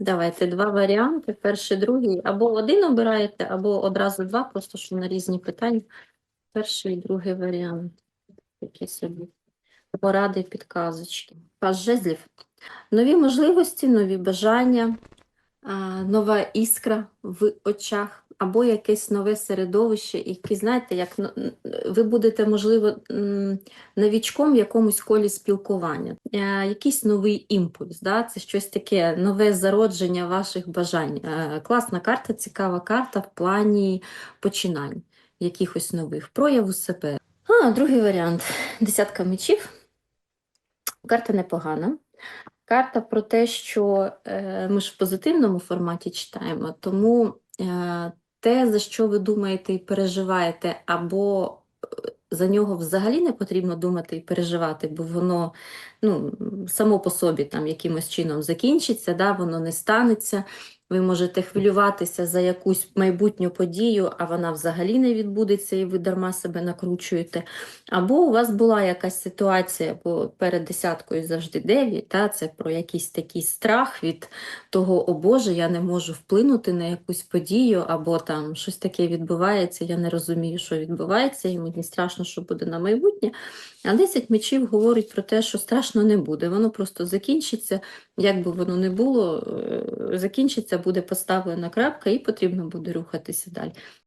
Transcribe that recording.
Давайте два варіанти. Перший, другий. Або один обираєте, або одразу два, просто що на різні питання. Перший і другий варіант. Такі собі поради, підказочки. Пас жезлів. Нові можливості, нові бажання, нова іскра в очах, або якесь нове середовище, яке, знаєте, як ну, ви будете, можливо, новічком в якомусь колі спілкування, Е, якийсь новий імпульс, да? це щось таке, нове зародження ваших бажань. Е, Класна карта, цікава карта в плані починань, якихось нових, прояву себе. А, другий варіант. Десятка мечів. Карта непогана. Карта про те, що е, ми ж в позитивному форматі читаємо, тому те, за що ви думаєте і переживаєте, або е, за нього взагалі не потрібно думати і переживати, бо воно ну, само по собі там якимось чином закінчиться, да, воно не станеться. Ви можете хвилюватися за якусь майбутню подію, а вона взагалі не відбудеться, і ви дарма себе накручуєте. Або у вас була якась ситуація, бо перед десяткою завжди дев'ять, та, це про якийсь такий страх від того, о Боже, я не можу вплинути на якусь подію, або там щось таке відбувається, я не розумію, що відбувається, і мені страшно, що буде на майбутнє. А 10 мечів говорить про те, що страшно не буде, воно просто закінчиться, як би воно не було, е, закінчиться, буде поставлена крапка, і потрібно буде рухатися далі.